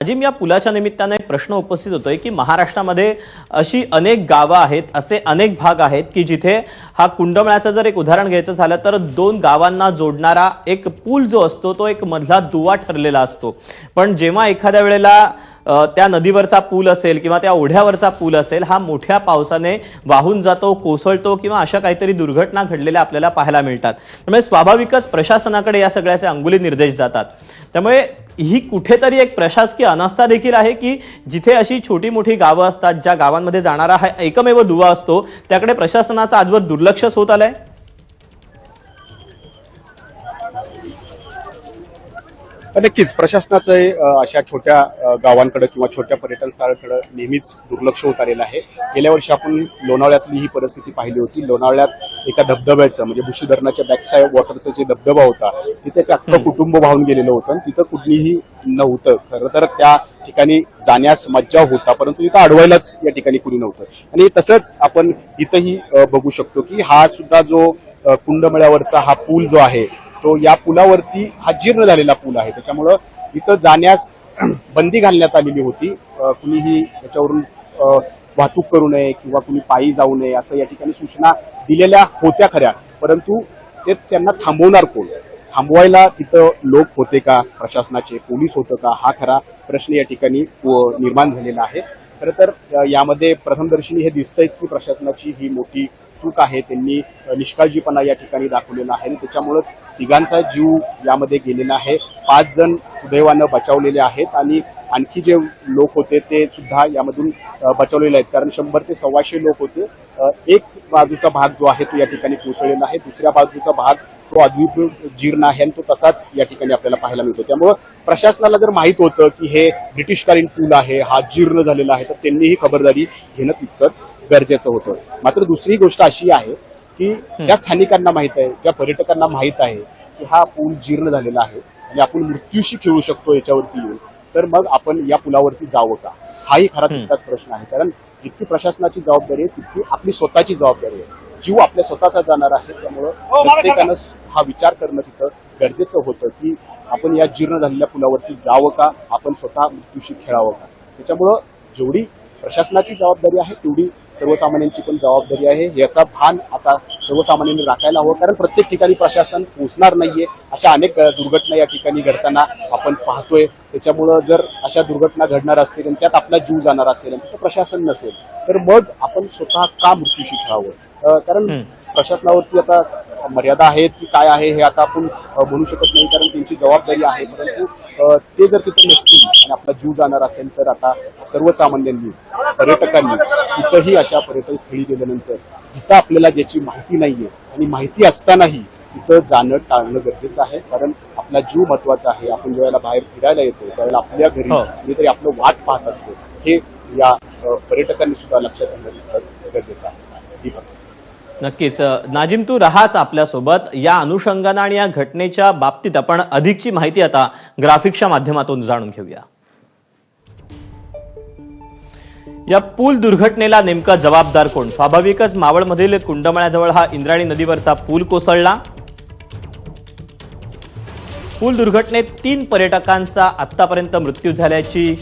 अजिम या पुलाच्या निमित्तानं एक प्रश्न उपस्थित होतोय की महाराष्ट्रामध्ये अशी अनेक गावं आहेत असे अनेक भाग आहेत की जिथे हा कुंडमळ्याचं जर एक उदाहरण घ्यायचं झालं तर दोन गावांना जोडणारा एक पूल जो असतो तो एक मधला दुवा ठरलेला असतो. पण जेव्हा एखाद्या वेळेला त्या नदीवरचा पूल असेल किंवा त्या ओढ्यावरचा पूल असेल हा मोठ्या पावसाने वाहून जातो कोसळतो किंवा अशा काहीतरी दुर्घटना घडलेल्या आपल्याला पाहायला मिळतात. त्यामुळे स्वाभाविकच प्रशासनाकडे या सगळ्याचे अंगुली निर्देश जातात. त्यामुळे ही कुठेतरी एक प्रशासकीय अनास्था देखील आहे की जिथे अशी छोटी मोठी गावं असतात ज्या गावांमध्ये जाणारा हा एकमेव दुवा असतो त्याकडे प्रशासनाचं आजवर दुर्लक्षच होत आलंय तर नक्कीच प्रशासनाचं अशा छोट्या गावांकडे किंवा छोट्या पर्यटन स्थळांकडे नेहमीच दुर्लक्ष होत आलेलं आहे. गेल्या वर्षी आपण लोणावळ्यातली ही परिस्थिती पाहिली होती. लोणावळ्यात एका धबधब्याचं म्हणजे बुशी धरणाच्या बॅकसाईड वॉटरचं जे धबधबा होता तिथे एक अख्खं कुटुंब वाहून गेलेलं होतं तिथं कुठलीही नव्हतं. खरं तर त्या ठिकाणी जाण्यास मज्जा होता परंतु इथं अडवायलाच या ठिकाणी कुणी नव्हतं. आणि तसंच आपण इथंही बघू शकतो की हा सुद्धा जो कुंडमळ्यावरचा हा पूल जो आहे तो या पुलावरती हा जीर्ण झालेला पूल आहे. त्याच्यामुळं इथं जाण्यास बंदी घालण्यात आलेली होती. कुणीही त्याच्यावरून वाहतूक करू नये किंवा कुणी पायी जाऊ नये असं या ठिकाणी सूचना दिलेल्या होत्या खऱ्या. परंतु ते त्यांना थांबवणार कोण? थांबवायला तिथं लोक होते का? प्रशासनाचे पोलीस होतं का? हा खरा प्रश्न या ठिकाणी निर्माण झालेला आहे. खरं तर यामध्ये प्रथमदर्शनी हे दिसतंयच की प्रशासनाची ही मोठी चूक आहे त्यांनी निष्काळजीपणा या ठिकाणी दाखवलेला आहे. आणि त्याच्यामुळेच तिघांचा जीव यामध्ये गेलेला आहे. पाच जण सुदैवानं बचावलेले आहेत आणि आणखी जे लोक होते ते सुद्धा यामधून बचावलेले आहेत. कारण शंभर ते सव्वाशे लोक होते. एक बाजूचा भाग जो आहे तो या ठिकाणी कोसळलेला आहे. दुसऱ्या बाजूचा भाग तो अद्विप जीर्ण आहे आणि तो तसाच या ठिकाणी आपल्याला पाहायला मिळतो. त्यामुळं प्रशासनाला जर माहीत होतं की हे ब्रिटिशकालीन पूल आहे हा जीर्ण झालेला आहे तर त्यांनी ही खबरदारी घेणं तितकंच गरजेचं होतं. मात्र दुसरी गोष्ट अशी आहे की ज्या स्थानिकांना माहीत आहे ज्या पर्यटकांना माहीत आहे की हा पूल जीर्ण झालेला आहे आणि आपण मृत्यूशी खेळू शकतो याच्यावरती येऊन तर मग आपण या पुलावरती जावं का? हाही खरा. तितकाच प्रश्न आहे. कारण जितकी प्रशासनाची जबाबदारी आहे तितकी आपली स्वतःची जबाबदारी आहे. जीव आपल्या स्वतःचा जाणार आहे त्यामुळं प्रत्येकानं हा विचार करणं तिथं गरजेचं होतं की आपण या जीर्ण झालेल्या पुलावरती जावं का? आपण स्वतः मृत्यूशी खेळावं का? त्याच्यामुळं जेवढी प्रशासनाची जबाबदारी आहे तेवढी सर्वसामान्यांची पण जबाबदारी आहे. याचा भान आता सर्वसामान्यांनी राखायला हवं कारण प्रत्येक ठिकाणी प्रशासन पोहोचणार नाहीये. अशा अनेक दुर्घटना या ठिकाणी घडताना आपण पाहतोय. त्याच्यामुळं जर अशा दुर्घटना घडणार असतील आणि त्यात आपला जीव जाणार असेल आणि तिथं प्रशासन नसेल तर मग आपण स्वतः का मृत्यूशी खेळावं कारण. प्रशासनावरती आता मर्यादा आहेत की काय आहे हे आता आपण म्हणू शकत नाही कारण त्यांची जबाबदारी आहे. परंतु ते जर तिथे नसतील आणि आपला जीव जाणार असेल तर आता सर्वसामान्यांनी पर्यटकांनी कुठंही अशा पर्यटन स्थळी गेल्यानंतर जिथं आपल्याला ज्याची माहिती नाहीये आणि माहिती असतानाही तिथं जाणं टाळणं गरजेचं आहे. कारण आपला जीव महत्त्वाचा आहे. आपण ज्यावेळेला बाहेर फिरायला येतो त्यावेळेला आपल्या घरी हो. कुणीतरी आपलं वाट पाहत असतो. हे या पर्यटकांनी सुद्धा लक्षात घेणं तितकंच गरजेचं आहे. नक्कीच. नाजिम तू राहाच आपल्यासोबत. या अनुषंगानं आणि या घटनेच्या बाबतीत आपण अधिकची माहिती आता ग्राफिक्सच्या माध्यमातून जाणून घेऊया. या पूल दुर्घटनेला नेमका जबाबदार कोण? स्वाभाविकच मावळमधील कुंडमळ्याजवळ हा इंद्रायणी नदीवरचा पूल कोसळला. पूल दुर्घटनेत तीन पर्यटकांचा आतापर्यंत मृत्यू झाल्याची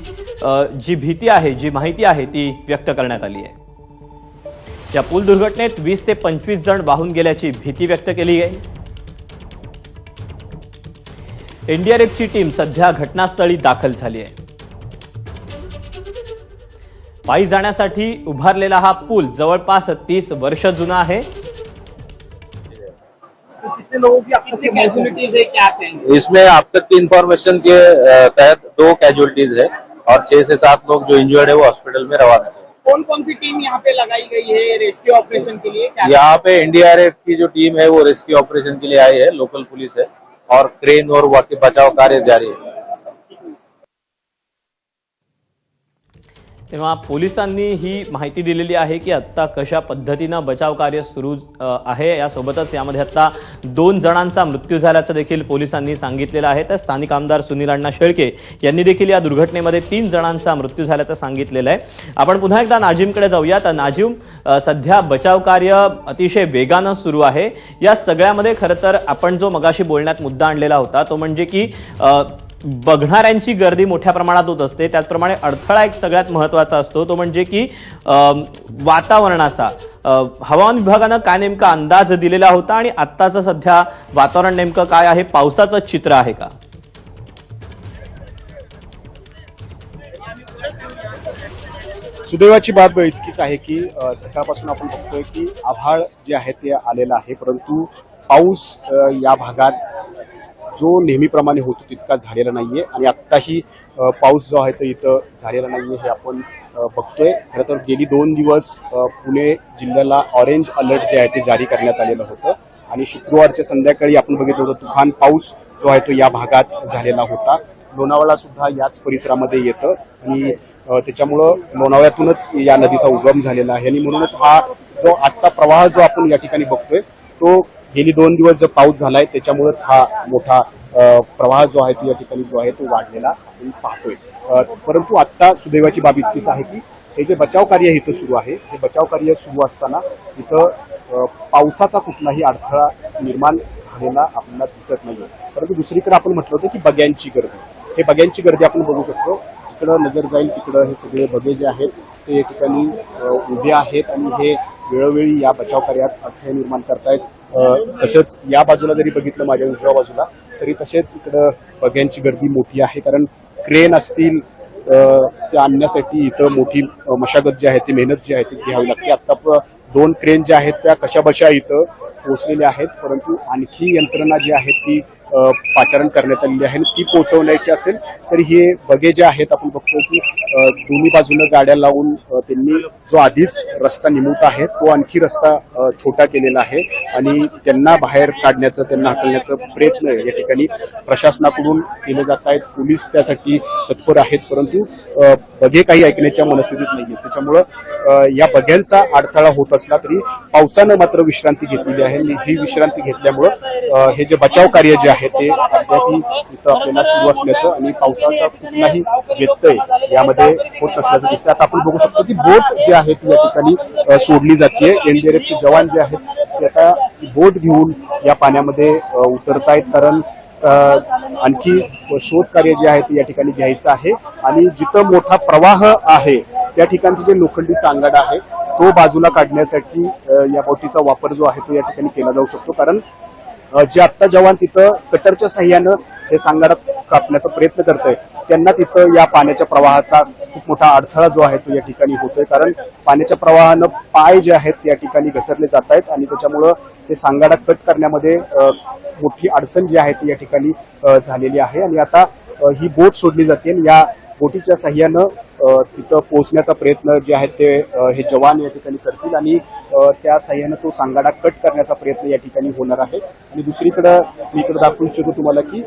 जी भीती आहे जी माहिती आहे ती व्यक्त करण्यात आली आहे. या पूल दुर्घटनेत वीस ते पंचवीस जण वाहून गेल्याची भीती व्यक्त केली आहे. एनडीआरएफची टीम सध्या घटनास्थळी दाखल झाली आहे. पायी जाण्यासाठी उभारलेला हा पूल जवळपास तीस वर्ष जुना आहे. इसमें अब तक की इन्फॉर्मेशन के तहत दो कैजुअलिटीज है और छह से सात लोग जो इंजर्ड है वो हॉस्पिटल में रवाना है। कौन कौन सी टीम यहाँ पे लगाई गई है रेस्क्यू ऑपरेशन के लिए? क्या यहाँ पे एनडीआरएफ की जो टीम है वो रेस्क्यू ऑपरेशन के लिए आई है लोकल पुलिस है और क्रेन और वाकई बचाव कार्य जारी है। तेव्हा पोलिसांनी ही माहिती दिलेली आहे की आत्ता कशा पद्धतीनं बचाव कार्य सुरू आहे. यासोबतच यामध्ये आत्ता दोन जणांचा मृत्यू झाल्याचं देखील पोलिसांनी सांगितलेलं आहे. तर स्थानिक आमदार सुनील अण्णा शेळके यांनी देखील या दुर्घटनेमध्ये तीन जणांचा मृत्यू झाल्याचं सांगितलेलं आहे. आपण पुन्हा एकदा नाजिमकडे जाऊया. तर नाजिम सध्या बचाव कार्य अतिशय वेगानं सुरू आहे. या सगळ्यामध्ये खरं तर आपण जो मगाशी बोलण्यात मुद्दा आणलेला होता तो म्हणजे की बघणाऱ्यांची गर्दी मोठ्या प्रमाणात होत असते. त्याचप्रमाणे अडथळा एक सगळ्यात महत्त्वाचा असतो. तो म्हणजे की वातावरणाचा. हवामान विभागानं काय नेमका अंदाज दिलेला होता आणि आत्ताचं सध्या वातावरण नेमकं काय आहे? पावसाचं चित्र आहे का? सुदैवाची बाब इतकीच आहे की सकाळपासून आपण बघतोय की आभाळ जे आहे ते आलेलं आहे. परंतु पाऊस या भागात जो नेहमीप्रमाणे होतो तितका झालेला नाही आहे आणि आत्ताही पाऊस जो आहे तो इथं झालेला नाही आहे हे आपण बघतोय. खरं तर गेली दोन दिवस पुणे जिल्ह्याला ऑरेंज अलर्ट जे आहे ते जारी करण्यात आलेलं होतं. आणि शुक्रवारच्या संध्याकाळी आपण बघितलं होतं तुफान पाऊस जो आहे तो या भागात झालेला होता. लोणावळा सुद्धा याच परिसरामध्ये येतं आणि त्याच्यामुळं लोणावळ्यातूनच या नदीचा उगम झालेला आहे. आणि म्हणूनच हा जो आजचा प्रवाह जो आपण या ठिकाणी बघतोय तो गेली दोन दिवस जो पाऊस झालाय त्याच्यामुळेच हा मोठा प्रवाह जो आहे तो या ठिकाणी जो आहे तो वाढलेला आपण पाहतोय. परंतु आत्ता सुदैवाची बाब इतकीच आहे की हे जे बचाव कार्य इथं सुरू आहे हे बचाव कार्य सुरू असताना इथं पावसाचा कुठलाही अडथळा निर्माण झालेला आपल्याला दिसत नाहीये. परंतु दुसरीकडे आपण म्हटलं होतं की बग्यांची गर्दी. हे बग्यांची गर्दी आपण बघू शकतो. तिकडं नजर जाईल तिकडं हे सगळे बगे जे आहेत ते या ठिकाणी उभे आहेत आणि हे वेळोवेळी या बचाव कार्यात अडथळे निर्माण करतायत. तसंच या बाजूला जरी बघितलं माझ्या उजव्या बाजूला तरी तसेच इकडं बग्यांची गर्दी मोठी आहे कारण क्रेन असतील ते आणण्यासाठी इथं मोठी मशागत जी आहे ती मेहनत जी आहे ती घ्यावी लागते. आता दोन क्रेन ज्या आहेत त्या कशाबशा इथं पोहोचलेल्या आहेत परंतु आणखी यंत्रणा जी आहे ती पाचारण करण्यात आलेली आहे आणि ती पोहोचवण्याची असेल तर हे बगे जे आहेत आपण बघतो की दोन्ही बाजूनं गाड्या लावून त्यांनी जो आधीच रस्ता निमुळता आहे तो आणखी रस्ता छोटा केलेला आहे आणि त्यांना बाहेर काढण्याचं त्यांना हकलण्याचा प्रयत्न या ठिकाणी प्रशासनाकडून केले जात आहेत पोलीस त्यासाठी तत्पर आहेत परंतु बघे काही ऐकण्याच्या मनस्थितीत नाहीये. त्याच्यामुळं या बघ्यांचा अडथळा होत असला तरी पावसानं मात्र विश्रांती घेतलेली आहे आणि ही विश्रांती घेतल्यामुळं हे जे बचाव कार्य जे आहे ते अद्यापही इथं आपल्याला सुरू असल्याचं आणि पावसाचा कुठलाही व्यत्यय यामध्ये होत नसल्याचं दिसतं आता आपण बघू शकतो की बोट जी आहे ती या ठिकाणी सोडली जाते एनडीआरएफचे जवान जे आहेत ते आता बोट घेऊन या पाण्यामध्ये अ, उतरतायत. कारण आणखी शोध कार्य जे आहे ते या ठिकाणी घ्यायचं आहे. आणि जिथं मोठा प्रवाह आहे त्या ठिकाणचं जे लोखंडी सांगाड आहे तो बाजूला काढण्यासाठी या बोटीचा वापर जो आहे तो या ठिकाणी केला जाऊ शकतो. कारण जे आत्ता जवान तिथं कटरच्या साह्यानं हे सांगाडा कापण्याचा प्रयत्न करत आहे त्यांना तिथं या पाण्याच्या प्रवाहाचा खूप मोठा अडथळा जो आहे तो या ठिकाणी होतोय. कारण पाण्याच्या प्रवाहानं पाय जे आहेत या ठिकाणी घसरले जात आहेत आणि त्याच्यामुळं ते सांगाडा कट करण्यामध्ये मोठी अडचण जी आहे ती या ठिकाणी झालेली आहे. आणि आता ही बोट सोडली जाते आणि या बोटीच्या साह्यानं तिथं पोहोचण्याचा प्रयत्न जे आहेत ते हे जवान या ठिकाणी करतील आणि त्या साह्यानं तो सांगाडा कट करण्याचा प्रयत्न या ठिकाणी होणार आहे. आणि दुसरीकडं मी इकडे दाखवू इच्छितो तुम्हाला की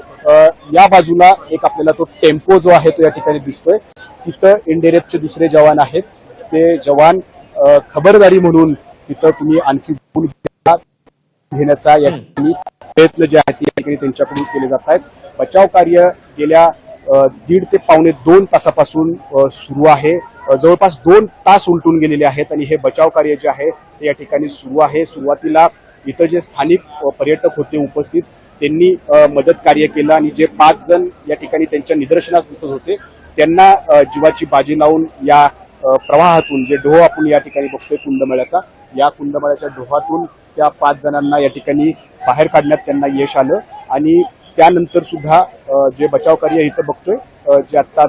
या बाजूला एक आपल्याला तो टेम्पो जो आहे तो या ठिकाणी दिसतोय. तिथं एनडीआरएफचे दुसरे जवान आहेत. ते जवान खबरदारी म्हणून तिथं तुम्ही आणखी घेण्याचा या ठिकाणी प्रयत्न जे आहेत या ठिकाणी त्यांच्याकडून केले जात आहेत. बचाव कार्य गेल्या दीड ते पावणे दोन तासापासून सुरू आहे. जवळपास दोन तास उलटून गेलेले आहेत आणि हे बचाव कार्य जे आहे ते या ठिकाणी सुरू आहे. सुरुवातीला इथं जे स्थानिक पर्यटक होते उपस्थित त्यांनी मदत कार्य केलं आणि जे पाच जण या ठिकाणी त्यांच्या निदर्शनास दिसत होते त्यांना जीवाची बाजी लावून या प्रवाहातून जे ढोह आपण या ठिकाणी बघतोय कुंडमेळ्याचा या कुंडमेळ्याच्या ढोहातून त्या पाच जणांना या ठिकाणी बाहेर काढण्यात त्यांना यश आलं. आणि त्यानंतर सुद्धा जे बचाव कार्य इथं बघतोय जे आत्ता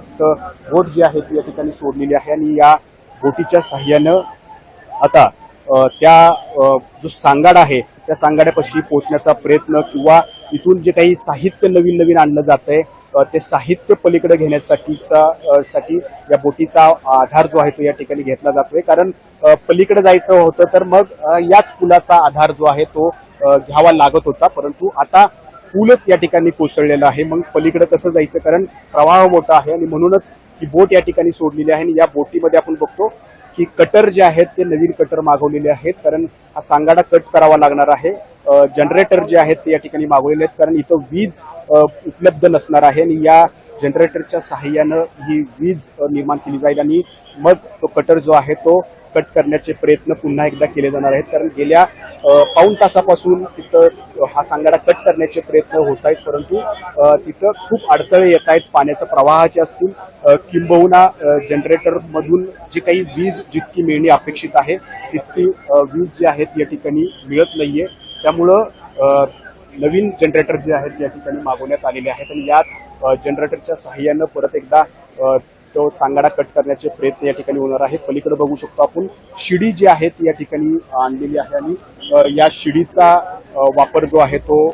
बोट जी आहे ती या ठिकाणी सोडलेली आहे आणि या बोटीच्या साह्यानं आता त्या जो सांगाड आहे त्या सांगाड्यापाशी पोहोचण्याचा प्रयत्न किंवा इथून जे काही साहित्य नवीन नवीन आणलं जात आहे ते साहित्य पलीकडे घेण्यासाठीचा साठी या बोटीचा आधार जो आहे तो या ठिकाणी घेतला जातोय. कारण पलीकडे जायचं होतं तर मग याच पुलाचा आधार जो आहे तो घ्यावा लागत होता. परंतु आता पूलच या ठिकाणी कोसळलेला आहे. मग पलीकडे कसं जायचं? कारण प्रवाह मोठा आहे आणि म्हणूनच ही बोट या ठिकाणी सोडलेली आहे. आणि या बोटीमध्ये आपण बघतो की कटर जे आहेत ते नवीन कटर मागवलेले आहेत. कारण हा सांगाडा कट करावा लागणार आहे. जनरेटर जे आहेत ते या ठिकाणी मागवलेले आहेत. कारण इथं वीज उपलब्ध नसणार आहे आणि या जनरेटरच्या सहाय्यानं ही वीज निर्माण केली जाईल आणि मग तो कटर जो आहे तो कट करण्याचे प्रयत्न पुन्हा एकदा केले जाणार आहेत. कारण गेल्या पाऊण तासापासून तिथं हा सांगाडा कट करण्याचे प्रयत्न होत आहेत. परंतु तिथं खूप अडथळे येत आहेत. पाण्याचा प्रवाहाचे असतील किंबहुना जनरेटरमधून जी काही वीज जितकी मिळणे अपेक्षित आहे तितकी वीज जी आहेत या ठिकाणी मिळत नाहीये. त्यामुळं नवीन जनरेटर जे आहेत या ठिकाणी मागवण्यात आलेले आहेत आणि याच जनरेटरच्या सहाय्यानं परत एकदा तो सांगाडा कट करण्याचे प्रयत्न या ठिकाणी होणार आहेत पलीकडे बघू शकतो आपण शिडी जी आहे ती या ठिकाणी आणलेली आहे आणि या शिडीचा वापर जो आहे तो